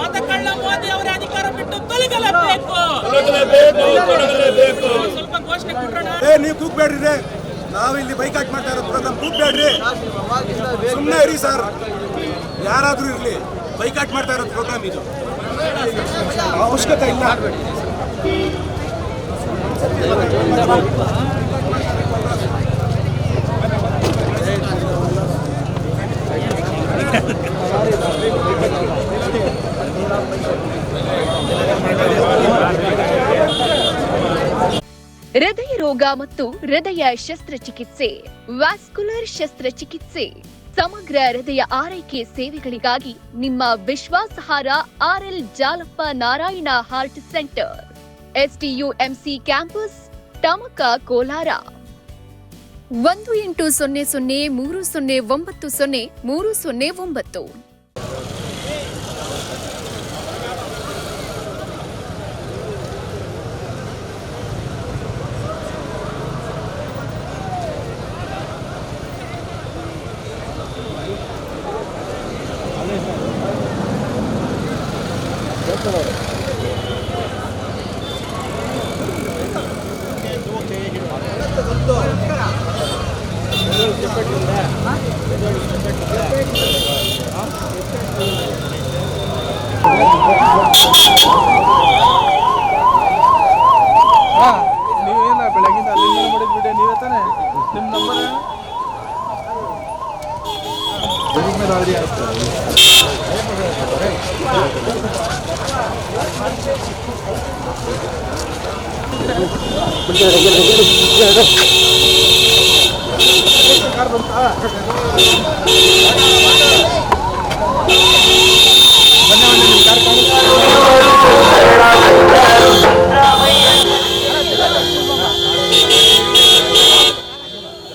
ಮತಕಳ್ಳ ಮೋದಿ ಅವರ ಅಧಿಕಾರ ಬಿಟ್ಟು ತೊಲಗಲೇಬೇಕು. ಸ್ವಲ್ಪ ಘೋಷಣೆ ಕೊಟ್ರೋಣ ಏ ನೀವು ಕೂಗ್ಬೇಡ್ರಿ ರೇ. ನಾವು ಇಲ್ಲಿ ಬೈಕಾಟ್ ಮಾಡ್ತಾ ಇರೋ ಪ್ರೋಗ್ರಾಮ್ ಕೂಗ್ಬೇಡ್ರಿ. ಸುಮ್ಮನೆ ಇರಿ ಸರ್. ಯಾರಾದರೂ ಇರಲಿ. ಬೈಕಾಟ್ ಮಾಡ್ತಾ ಇರೋ ಪ್ರೋಗ್ರಾಮ್ ಇದು. ಅವಶ್ಯಕತೆ ಇಲ್ಲ. ಹೃದಯ ರೋಗ ಮತ್ತು ಹೃದಯ ಶಸ್ತ್ರಚಿಕಿತ್ಸೆ, ವ್ಯಾಸ್ಕುಲರ್ ಶಸ್ತ್ರಚಿಕಿತ್ಸೆ. ಸಮಗ್ರ ಹೃದಯ ಆರೈಕೆ ಸೇವೆಗಳಿಗಾಗಿ ನಿಮ್ಮ ವಿಶ್ವಾಸಾರ್ಹ RL Jalappa Narayana heart centre. STUMC campus, Tamaka Kolar. ಒಂದು ಎಂಟು ಸೊನ್ನೆ ಸೊನ್ನೆ ಮೂರು ಸೊನ್ನೆ ಒಂಬತ್ತು ಸೊನ್ನೆ ಮೂರು ಸೊನ್ನೆ ಒಂಬತ್ತು. ನೀವೇನ ಬೆಳಗಿಂದ ಅಲ್ಲಿಂದ ಮಾಡಿದ್ಬಿಟ್ಟೆ ನೀವೇ ತಾನೆ? ನಿಮ್ಮ ನಂಬರ್ ಮೇಲೆ ಆಲ್ರೆಡಿ ಆಯ್ತು Thank you.